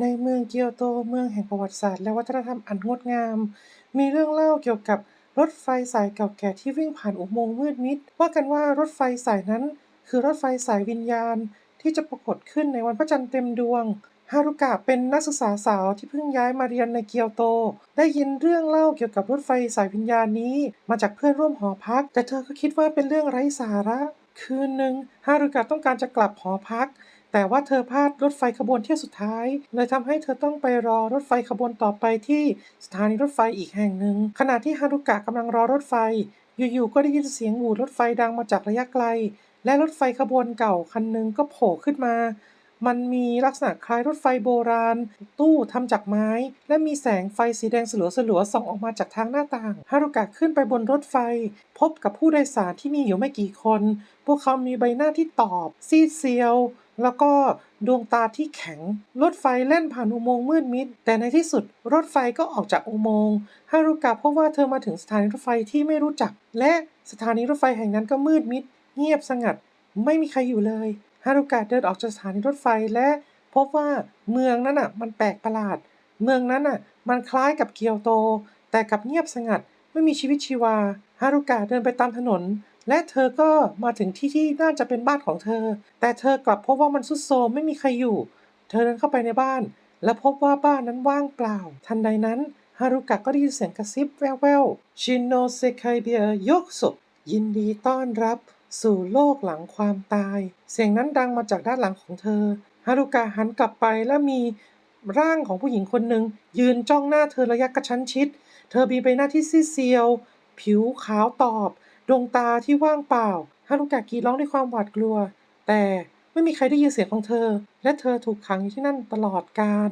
ในเมืองเกียวโตเมืองแห่งประวัติศาสตร์และวัฒนธรรมอันงดงาม มีเรื่องเล่าเกี่ยวกับรถไฟสายเก่าแก่ที่วิ่งผ่านอุโมงค์มืดมิด ว่ากันว่ารถไฟสายนั้น คือรถไฟสายวิญญาณ ที่จะปรากฏขึ้นในวันพระจันทร์เต็มดวง ฮารุกะเป็นนักศึกษาสาวที่เพิ่งย้ายมาเรียนในเกียวโต ได้ยินเรื่องเล่าเกี่ยวกับรถไฟสายวิญญาณนี้ มาจากเพื่อนร่วมหอพัก แต่เธอก็คิดว่าเป็นเรื่องไร้สาระ คืนหนึ่งฮารุกะต้องการจะกลับหอพัก แต่ว่าเธอพลาดรถไฟขบวนเที่ยวสุดท้าย เลยทำให้เธอต้องไปรอรถไฟขบวนต่อไปที่สถานีรถไฟอีกแห่งหนึ่ง ขณะที่ฮารุกะกำลังรอรถไฟ อยู่ๆก็ได้ยินเสียงหวูดรถไฟดังมาจากระยะไกล และรถไฟขบวนเก่าคันหนึ่งก็โผล่ขึ้นมา มันมีลักษณะคล้ายรถไฟโบราณ ตู้ทำจากไม้ และมีแสงไฟสีแดงสลัวๆส่องออกมาจากทางหน้าต่าง ฮารุกะขึ้นไปบนรถไฟ พบกับผู้โดยสารที่มีอยู่ไม่กี่คน พวกเขามีใบหน้าที่ตอบ ซีดเซียว แล้วก็ดวงตาที่แข็ง รถไฟแล่นผ่านอุโมงค์มืดมิด แต่ในที่สุดรถไฟก็ออกจากอุโมงค์ฮารุกะพบว่าเธอมาถึงสถานีรถไฟที่ไม่รู้จัก และสถานีรถไฟแห่งนั้นก็มืดมิด เงียบสงัด ไม่มีใครอยู่เลย ฮารุกะเดินออกจากสถานีรถไฟและพบว่าเมืองนั้นอะมันแปลกประหลาด เมืองนั้นอะมันคล้ายกับเกียวโต แต่กับเงียบสงัดไม่มีชีวิตชีวา ฮารุกะเดินไปตามถนน และเธอก็มาถึงที่ที่น่าจะเป็นบ้านของเธอ แต่เธอกลับพบว่ามันทรุดโทรมไม่มีใครอยู่ เธอเดินเข้าไปในบ้าน และพบว่าบ้านนั้นว่างเปล่า ทันใดนั้นฮารุกะก็ได้ยินเสียงกระซิบแว่วๆชินโนเซไคเบียยกศพยินดีต้อนรับ สู่โลกหลังความตาย เสียงนั้นดังมาจากด้านหลังของเธอ ฮารุกะหันกลับไปและมีร่างของผู้หญิงคนหนึ่งยืนจ้องหน้าเธอระยะกระชั้นชิด เธอมีใบหน้าที่ซีเซียว ผิวขาวตอบ ดวงตาที่ว่างเปล่า ฮารุกะกรีดร้องด้วยความหวาดกลัว แต่ไม่มีใครได้ยินเสียงของเธอ และเธอถูกขังอยู่ที่นั่นตลอดกาล